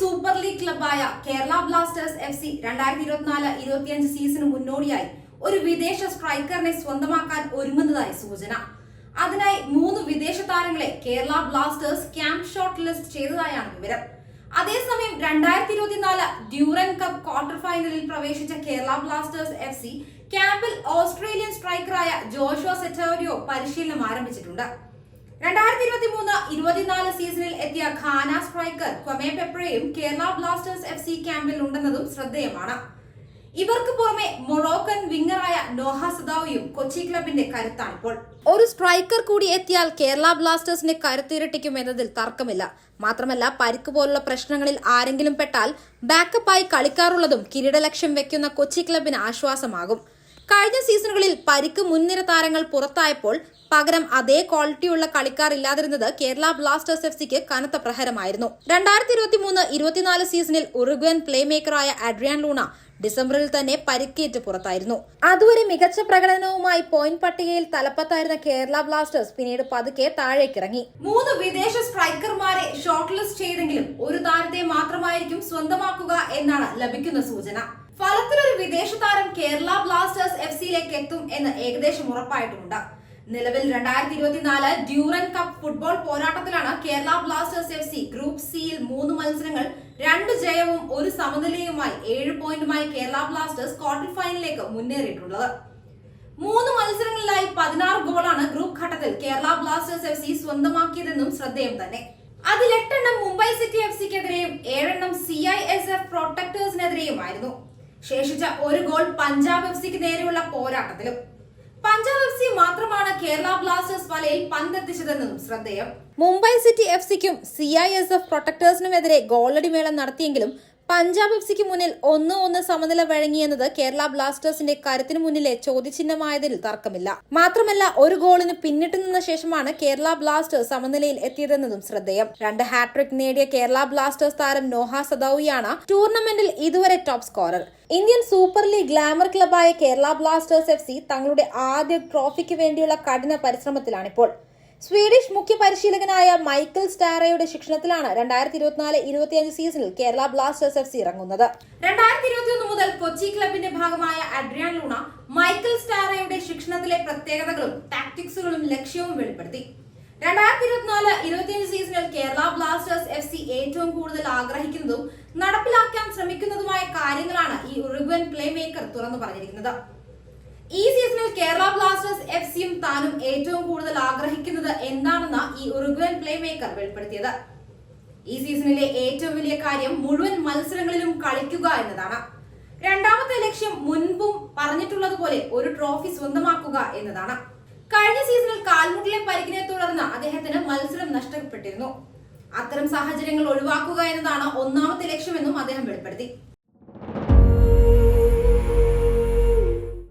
Super league ക്ലബായ Kerala Blasters F C രണ്ടായിരത്തി ഇരുപത്തിനാല് ഇരുപത്തിയഞ്ച് സീസണിന് മുന്നോടിയായി ഒരു വിദേശ സ്ട്രൈക്കറിനെ സ്വന്തമാക്കാൻ ഒരുങ്ങുന്നതായി സൂചന. അതിനായി മൂന്ന് വിദേശ താരങ്ങളെ Kerala Blasters camp short list ചെയ്തതായാണ് വിവരം. അതേസമയം രണ്ടായിരത്തി ഇരുപത്തിനാല് ഡ്യൂറൻ കപ്പ് ക്വാർട്ടർ ഫൈനലിൽ പ്രവേശിച്ച കേരള ബ്ലാസ്റ്റേഴ്സ് എഫ് സി ക്യാമ്പിൽ ഓസ്ട്രേലിയൻ സ്ട്രൈക്കറായ ജോഷോ സെറ്റോരിയോ പരിശീലനം ആരംഭിച്ചിട്ടുണ്ട്. രണ്ടായിരത്തി ഇരുപത്തി മൂന്ന് ഇരുപത്തിനാല് സീസണിൽ എത്തിയ ഖാന സ്ട്രൈക്കർ ക്വമേ പെപ്രയും കേരള ബ്ലാസ്റ്റേഴ്സ് എഫ് സി ക്യാമ്പിൽ ഉണ്ടെന്നതും ശ്രദ്ധേയമാണ്. ഇവർക്ക് പുറമെ മൊറോക്കൻ വിങ്ങറായ നോഹ സദാവിയും കൊച്ചി ക്ലബിന്റെ കരുത്താണിപ്പോൾ ഒരു സ്ട്രൈക്കർ കൂടി എത്തിയാൽ കേരള ബ്ലാസ്റ്റേഴ്സിന് കരുത്തിരട്ടിക്കും എന്നതിൽ തർക്കമില്ല. മാത്രമല്ല പരിക്ക് പോലുള്ള പ്രശ്നങ്ങളിൽ ആരെങ്കിലും പെട്ടാൽ ബാക്കപ്പായി കളിക്കാറുള്ളതും കിരീട ലക്ഷ്യം വെക്കുന്ന കൊച്ചി ക്ലബിന് ആശ്വാസമാകും. കഴിഞ്ഞ സീസണുകളിൽ പരിക്ക് മുൻനിര താരങ്ങൾ പുറത്തായപ്പോൾ പകരം അതേ ക്വാളിറ്റിയുള്ള കളിക്കാർ ഇല്ലാതിരുന്നത് കേരള ബ്ലാസ്റ്റേഴ്സ് എഫ് സിക്ക് കനത്ത പ്രഹരമായിരുന്നു. രണ്ടായിരത്തി ഇരുപത്തി മൂന്ന് ഇരുപത്തിനാല് സീസണിൽ ഉറുഗ്വൻ പ്ലേമേക്കറായ അഡ്രിയാൻ ലൂണ ഡിസംബറിൽ തന്നെ പരിക്കേറ്റ് പുറത്തായിരുന്നു. അതുവരെ മികച്ച പ്രകടനവുമായി പോയിന്റ് പട്ടികയിൽ തലപ്പത്തായിരുന്ന കേരള ബ്ലാസ്റ്റേഴ്സ് പിന്നീട് പതുക്കെ താഴേക്കിറങ്ങി. മൂന്ന് വിദേശ സ്ട്രൈക്കർമാരെ ഷോർട്ട് ലിസ്റ്റ് ചെയ്തെങ്കിലും ഒരു താരത്തെ മാത്രമായിരിക്കും സ്വന്തമാക്കുക എന്നാണ് ലഭിക്കുന്ന സൂചന. ഫലത്തിലൊരു വിദേശ താരം കേരള ബ്ലാസ്റ്റേഴ്സ് എഫ് സിയിലേക്ക് എത്തും എന്ന് ഏകദേശം ഉറപ്പായിട്ടുമുണ്ട് നിലവിൽ രണ്ടായിരത്തി ഇരുപത്തിനാല് Durand cup football പോരാട്ടത്തിലാണ് Kerala Blasters F C group സിയിൽ മൂന്ന് മത്സരങ്ങൾ രണ്ട് ജയവും ഒരു സമനിലയുമായി ഏഴ് പോയിന്റുമായി കേരള ബ്ലാസ്റ്റേഴ്സ് ക്വാർട്ടർ ഫൈനലിലേക്ക് മുന്നേറിയിട്ടുള്ളത്. മൂന്ന് മത്സരങ്ങളിലായി പതിനാറ് ഗോളാണ് ഗ്രൂപ്പ് ഘട്ടത്തിൽ കേരള ബ്ലാസ്റ്റേഴ്സ് എഫ് സി സ്വന്തമാക്കിയതെന്നും ശ്രദ്ധേയം തന്നെ. അതിൽ എട്ടെണ്ണം മുംബൈ സിറ്റി എഫ് സിക്കെതിരെയും ഏഴെണ്ണം സി ഐ എസ് എഫ് പ്രൊട്ടക്ടേഴ്സിനെതിരെയുമായിരുന്നു. ശേഷിച്ച ഒരു ഗോൾ പഞ്ചാബ് എഫ് സിക്ക് നേരെയുള്ള പോരാട്ടത്തിലും. പഞ്ചാബ് എഫ് സി മാത്രമാണ് കേരള ബ്ലാസ്റ്റേഴ്സ് വലയിൽ പന്തെത്തിച്ചതെന്നതും ശ്രദ്ധേയം. മുംബൈ സിറ്റി എഫ് സിക്കും സി ഐ എസ് എഫ് പ്രൊട്ടക്ടേഴ്സിനുമെതിരെ ഗോളടി മേളം നടത്തിയെങ്കിലും പഞ്ചാബ് എഫ്സിക്ക് മുന്നിൽ ഒന്ന് ഒന്ന് സമനില വഴങ്ങിയെന്നത് കേരള ബ്ലാസ്റ്റേഴ്സിന്റെ കരുത്തിന് മുന്നിലെ ചോദ്യചിഹ്നമായതിൽ തർക്കമില്ല. മാത്രമല്ല ഒരു ഗോളിന് പിന്നിട്ട് നിന്ന ശേഷമാണ് കേരള ബ്ലാസ്റ്റേഴ്സ് സമനിലയിൽ എത്തിയതെന്നതും ശ്രദ്ധേയം. രണ്ട് ഹാട്രിക് നേടിയ കേരള ബ്ലാസ്റ്റേഴ്സ് താരം നോഹ സദൌയാണ് ടൂർണമെന്റിൽ ഇതുവരെ top scorer. Indian Super League glamour ക്ലബായ കേരള ബ്ലാസ്റ്റേഴ്സ് എഫ് തങ്ങളുടെ ആദ്യ ട്രോഫിക്ക് വേണ്ടിയുള്ള കഠിന പരിശ്രമത്തിലാണിപ്പോൾ. സ്വീഡിഷ് മുഖ്യ പരിശീലകനായ മൈക്കിൾ സ്റ്റാറയുടെ ശിക്ഷണത്തിലാണ് രണ്ടായിരത്തി ഇരുപത്തിനാല് ഇരുപത്തിയഞ്ച് സീസണിൽ കേരള ബ്ലാസ്റ്റേഴ്സ് എഫ് സി ഇറങ്ങുന്നത്. രണ്ടായിരത്തി ഇരുപത്തിയൊന്ന് മുതൽ കൊച്ചി ക്ലബിന്റെ ഭാഗമായ അഡ്രിയാൻ ലൂണ മൈക്കിൾ സ്റ്റാറയുടെ ശിക്ഷണത്തിലെ പ്രത്യേകതകളും ടാക്ടിക്സുകളും ലക്ഷ്യവും വെളിപ്പെടുത്തി. രണ്ടായിരത്തി ഇരുപത്തിനാല് ഇരുപത്തിയഞ്ച് സീസണിൽ കേരള ബ്ലാസ്റ്റേഴ്സ് എഫ് സി ഏറ്റവും കൂടുതൽ ആഗ്രഹിക്കുന്നതും നടപ്പിലാക്കാൻ ശ്രമിക്കുന്നതുമായ കാര്യങ്ങളാണ് ഈ ഉറുഗ്വൻ പ്ലേ മേക്കർ തുറന്നു പറഞ്ഞിരിക്കുന്നത്. ഈ സീസണിൽ കേരള ബ്ലാസ്റ്റേഴ്സ് എഫ് സിയും താനും ഏറ്റവും കൂടുതൽ ആഗ്രഹിക്കുന്നത് എന്താണെന്ന് ഈ ഉറുഗ്വൻ പ്ലേ മേക്കർ വെളിപ്പെടുത്തിയത്. ഈ സീസണിലെ ഏറ്റവും വലിയ കാര്യം മുഴുവൻ മത്സരങ്ങളിലും കളിക്കുക എന്നതാണ്. രണ്ടാമത്തെ ലക്ഷ്യം മുൻപും പറഞ്ഞിട്ടുള്ളതുപോലെ ഒരു ട്രോഫി സ്വന്തമാക്കുക എന്നതാണ്. കഴിഞ്ഞ സീസണിൽ കാൽമുട്ടിലെ പരിക്കിനെ തുടർന്ന് അദ്ദേഹത്തിന് മത്സരം നഷ്ടപ്പെട്ടിരുന്നു. അത്തരം സാഹചര്യങ്ങൾ ഒഴിവാക്കുക എന്നതാണ് ഒന്നാമത്തെ ലക്ഷ്യമെന്നും അദ്ദേഹം വെളിപ്പെടുത്തി.